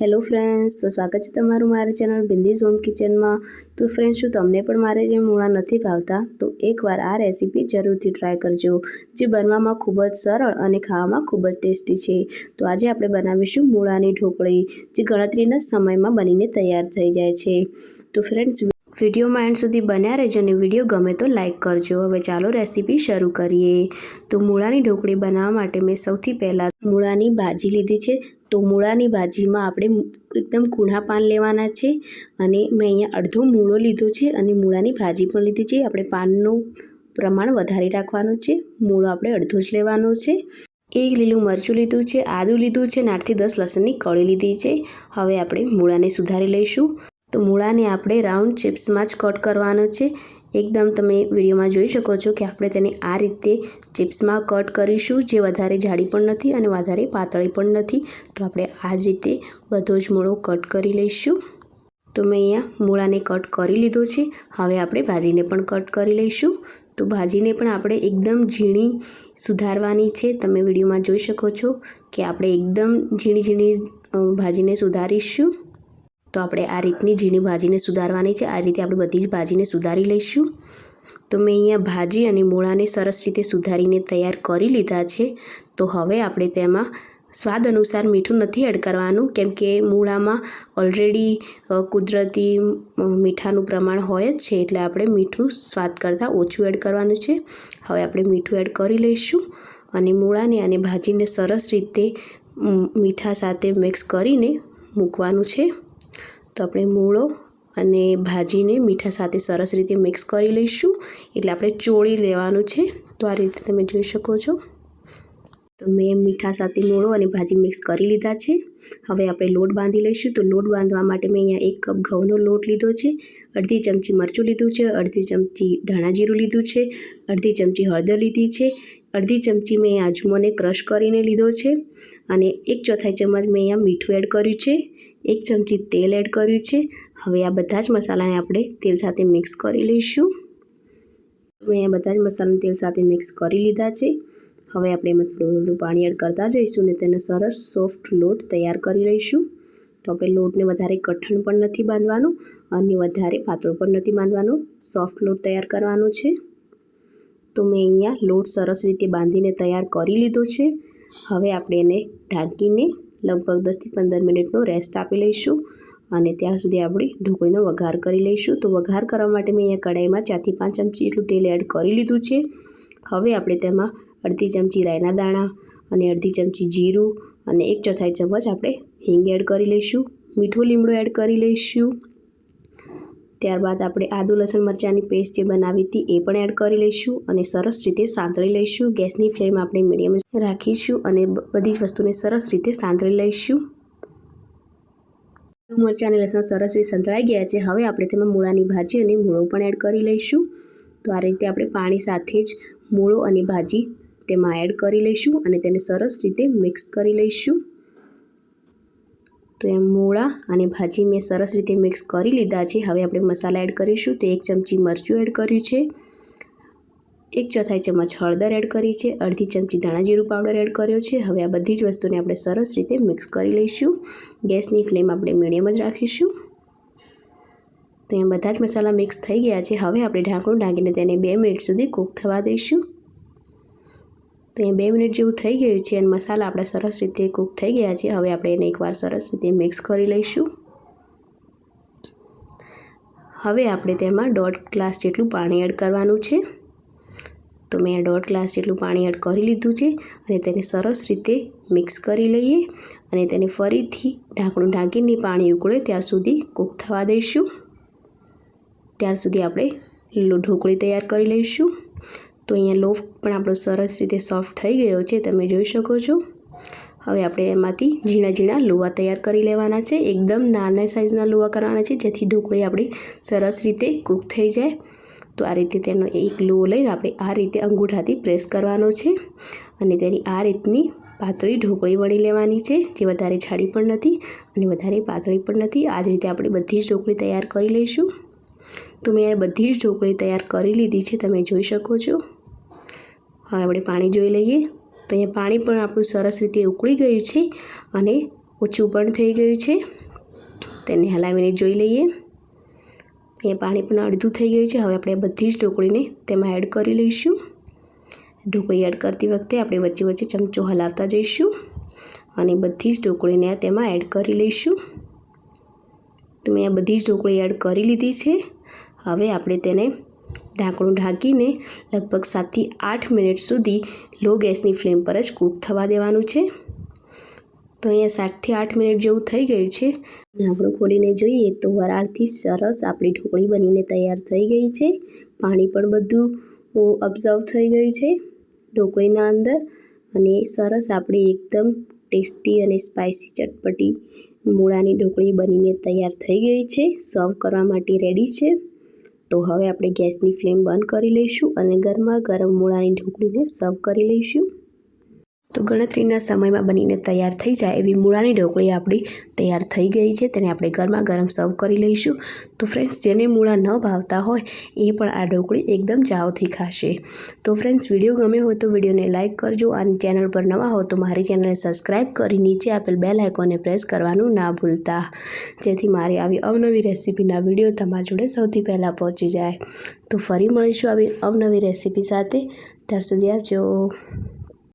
Hello friends, તો સ્વાગત છે તમારું મારી ચેનલ બિંદીઝ હોમ કિચનમાં. તો ફ્રેન્ડ્સ, શું તમને પણ મારે જે મૂળા નથી ભાવતા, તો એકવાર આ રેસીપી જરૂરથી ટ્રાય કરજો, જે બનવામાં ખૂબ જ સરળ અને ખાવામાં ખૂબ જ ટેસ્ટી છે. તો આજે આપણે બનાવીશું મૂળાની ઢોકળી, જે ગણતરીના સમયમાં બનીને તૈયાર થઈ જાય છે. તો ફ્રેન્ડ્સ, વિડીયોમાં એન્ડ સુધી બન્યા રહેજો અને વીડિયો ગમે તો લાઇક કરજો. હવે ચાલો રેસીપી શરૂ કરીએ. તો મૂળાની ઢોકળી બનાવવા માટે મેં સૌથી પહેલાં મૂળાની ભાજી લીધી છે. તો મૂળાની ભાજીમાં આપણે એકદમ કૂણા પાન લેવાના છે અને મેં અહીંયા અડધો મૂળો લીધો છે અને મૂળાની ભાજી પણ લીધી છે. આપણે પાનનું પ્રમાણ વધારી રાખવાનું છે. મૂળો આપણે અડધો જ લેવાનો છે. એક લીલું મરચું લીધું છે, આદું લીધું છે અને આઠથી દસ લસણની કળી લીધી છે. હવે આપણે મૂળાને સુધારી લઈશું. તો મૂળાને આપણે રાઉન્ડ ચિપ્સમાં જ કટ કરવાનો છે. એકદમ તમે વિડીયોમાં જોઈ શકો છો કે આપણે તેને આ રીતે ચિપ્સમાં કટ કરીશું, જે વધારે જાડી પણ નથી અને વધારે પાતળી પણ નથી. તો આપણે આ જ રીતે બધો જ મૂળો કટ કરી લઈશું. તો મેં અહીંયા મૂળાને કટ કરી લીધો છે. હવે આપણે ભાજીને પણ કટ કરી લઈશું. તો ભાજીને પણ આપણે એકદમ ઝીણી સુધારવાની છે. તમે વિડીયોમાં જોઈ શકો છો કે આપણે એકદમ ઝીણી ઝીણી ભાજીને સુધારીશું. તો આપણે આ રીતની ઝીણી ભાજીને સુધારવાની છે. આ રીતે આપણે બધી જ ભાજીને સુધારી લઈશું. તો મેં અહીંયા ભાજી અને મૂળાને સરસ રીતે સુધારીને તૈયાર કરી લીધા છે. તો હવે આપણે તેમાં સ્વાદ અનુસાર મીઠું નથી એડ કરવાનું, કેમ કે મૂળામાં ઓલરેડી કુદરતી મીઠાનું પ્રમાણ હોય જ છે, એટલે આપણે મીઠું સ્વાદ કરતાં ઓછું એડ કરવાનું છે. હવે આપણે મીઠું એડ કરી લઈશું અને મૂળાને અને ભાજીને સરસ રીતે મીઠા સાથે મિક્સ કરીને મૂકવાનું છે. તો આપણે મૂળો અને ભાજીને મીઠા સાથે સરસ રીતે મિક્સ કરી લઈશું. એટલે આપણે ચોળી લેવાનું છે. તો આ રીતે તમે જોઈ શકો છો. તો મેં મીઠા સાથે મૂળો અને ભાજી મિક્સ કરી લીધા છે. હવે આપણે લોટ બાંધી લઈશું. તો લોટ બાંધવા માટે મેં અહીંયા એક કપ ઘઉંનો લોટ લીધો છે. અડધી ચમચી મરચું લીધું છે. અડધી ચમચી ધાણા જીરું લીધું છે. અડધી ચમચી હળદર લીધી છે. અડધી ચમચી મેં આજમોને ક્રશ કરીને લીધો છે. અને એક ચોથાઈ ચમચ મેં અહીંયા મીઠું એડ કર્યું છે. એક ચમચી તેલ એડ કર્યું છે. હવે આ બધા જ મસાલાને આપણે તેલ સાથે મિક્સ કરી લઈશું. મેં આ બધા જ મસાલાને તેલ સાથે મિક્સ કરી લીધા છે. હવે આપણે એમાં થોડું થોડું પાણી એડ કરતા જઈશું અને તેને સરસ સોફ્ટ લોટ તૈયાર કરી લઈશું. તો આપણે લોટને વધારે કઠણ પણ નથી બાંધવાનું અને વધારે પાતળો પણ નથી બાંધવાનું. સોફ્ટ લોટ તૈયાર કરવાનો છે. તો મેં અહીંયા લોટ સરસ રીતે બાંધીને તૈયાર કરી લીધો છે. હવે આપણે એને ઢાંકીને લગભગ દસથી પંદર મિનિટનો રેસ્ટ આપી લઈશું અને ત્યાં સુધી આપણે ઢોકળીનો વઘાર કરી લઈશું. તો વઘાર કરવા માટે મેં અહીંયા કઢાઈમાં ચારથી પાંચ ચમચી એટલું તેલ એડ કરી લીધું છે. હવે આપણે તેમાં અડધી ચમચી રાયના દાણા અને અડધી ચમચી જીરું અને એક ચોથાઈ ચમચ આપણે હિંગ એડ કરી લઈશું. મીઠું લીમડું એડ કરી લઈશું. ત્યારબાદ આપણે આદુ, લસણ મરચાંની પેસ્ટ જે બનાવી હતી એ પણ એડ કરી લઈશું અને સરસ રીતે સાંતળી લઈશું. ગેસની ફ્લેમ આપણે મીડિયમ રાખીશું અને બધી જ વસ્તુને સરસ રીતે સાંતળી લઈશું. મરચાં અને લસણ સરસ રીતે સંતળાઈ ગયા છે. હવે આપણે તેમાં મૂળાની ભાજી અને મૂળો પણ એડ કરી લઈશું. તો આ રીતે આપણે પાણી સાથે જ મૂળો અને ભાજી તેમાં એડ કરી લઈશું અને તેને સરસ રીતે મિક્સ કરી લઈશું. તો એમ મૂળા અને ભાજી મેં સરસ રીતે મિક્સ કરી લીધા છે. હવે આપણે મસાલા એડ કરીશું. તો એક ચમચી મરચું એડ કર્યું છે. એક ચોથાઈ ચમચ હળદર એડ કરી છે. અડધી ચમચી ધાણાજીરું પાવડર એડ કર્યો છે. હવે આ બધી જ વસ્તુને આપણે સરસ રીતે મિક્સ કરી લઈશું. ગેસની ફ્લેમ આપણે મીડિયમ જ રાખીશું. તો અહીંયા બધા જ મસાલા મિક્સ થઈ ગયા છે. હવે આપણે ઢાંકણું ઢાંકીને તેને બે મિનિટ સુધી કૂક થવા દઈશું. તો અહીંયા બે મિનિટ જેવું થઈ ગયું છે અને મસાલા આપણા સરસ રીતે કૂક થઈ ગયા છે. હવે આપણે એને એકવાર સરસ રીતે મિક્સ કરી લઈશું. હવે આપણે તેમાં દોઢ ગ્લાસ જેટલું પાણી એડ કરવાનું છે. તો મેં દોઢ ગ્લાસ જેટલું પાણી એડ કરી લીધું છે અને તેને સરસ રીતે મિક્સ કરી લઈએ અને તેને ફરીથી ઢાંકણું ઢાંકીને પાણી ઉકળે ત્યાર સુધી કૂક થવા દઈશું. ત્યાર સુધી આપણે ઢોકળી તૈયાર કરી લઈશું. તો અહીંયા લોફ પણ આપણો સરસ રીતે સોફ્ટ થઈ ગયો છે, તમે જોઈ શકો છો. હવે આપણે એમાંથી ઝીણા ઝીણા લોવા તૈયાર કરી લેવાના છે. એકદમ નાના સાઇઝના લોવા કરવાના છે, જેથી ઢોકળી આપણી સરસ રીતે કૂક થઈ જાય. તો આ રીતે તેનો એક લો લઈને આપણે આ રીતે અંગૂઠાથી પ્રેસ કરવાનો છે અને તેની આ રીતની પાતળી ઢોકળી વળી લેવાની છે, જે વધારે જાડી પણ નથી અને વધારે પાતળી પણ નથી. આ જ રીતે આપણે બધી જ ઢોકળી તૈયાર કરી લઈશું. તો મેં બધી જ ઢોકળી તૈયાર કરી લીધી છે, તમે જોઈ શકો છો. હવે આપણે પાણી જોઈ લઈએ. તો અહીંયા પાણી પણ આપણું સરસ રીતે ઉકળી ગયું છે અને ઓછું પણ થઈ ગયું છે. તેને હલાવીને જોઈ લઈએ. અહીંયા પાણી પણ અડધું થઈ ગયું છે. હવે આપણે બધી જ ઢોકળીને તેમાં એડ કરી લઈશું. ઢોકળી એડ કરતી વખતે આપણે વચ્ચે વચ્ચે ચમચો હલાવતા જઈશું અને બધી જ ઢોકળીને તેમાં એડ કરી લઈશું. તો મેં આ બધી જ ઢોકળી એડ કરી લીધી છે. હવે આપણે તેને ઢાંકણું ઢાંકીને લગભગ સાતથી આઠ મિનિટ સુધી લો ગેસની ફ્લેમ પર જ કૂક થવા દેવાનું છે. તો અહીંયા સાતથી આઠ મિનિટ જેવું થઈ ગયું છે. ઢાંકણું ખોલીને જોઈએ તો વરાળથી સરસ આપણી ઢોકળી બનીને તૈયાર થઈ ગઈ છે. પાણી પણ બધું ઓબ્ઝર્વ થઈ ગયું છે ઢોકળીના અંદર અને સરસ આપણી એકદમ ટેસ્ટી અને સ્પાઇસી ચટપટી મૂળાની ઢોકળી બનીને તૈયાર થઈ ગઈ છે. સર્વ કરવા માટે રેડી છે. તો હવે આપણે ગેસની ફ્લેમ બંધ કરી લઈશું અને ગરમા ગરમ મૂળાની ઢોકળીને સર્વ કરી લઈશું. તો ગણતરીના સમયમાં બનીને તૈયાર થઈ જાય એવી મૂળાની ઢોકળી આપણી તૈયાર થઈ ગઈ છે. તેને આપણે ગરમા ગરમ સર્વ કરી લઈશું. તો ફ્રેન્ડ્સ, જેને મૂળા ન ભાવતા હોય, એ પણ આ ઢોકળી એકદમ ચાવથી ખાશે. તો ફ્રેન્ડ્સ, વીડિયો ગમે હોય તો વિડીયોને લાઇક કરજો અને ચેનલ પર નવા હો તો મારી ચેનલને સબસ્ક્રાઈબ કરી નીચે આપેલ બેલ આઇકોને પ્રેસ કરવાનું ના ભૂલતા. જેથી મારી આવી અવનવી રેસીપીના વીડિયો તમારા જોડે સૌથી પહેલાં પહોંચી જાય. તો ફરી મળીશું આવી અવનવી રેસીપી સાથે. ત્યાર સુધી આવજો.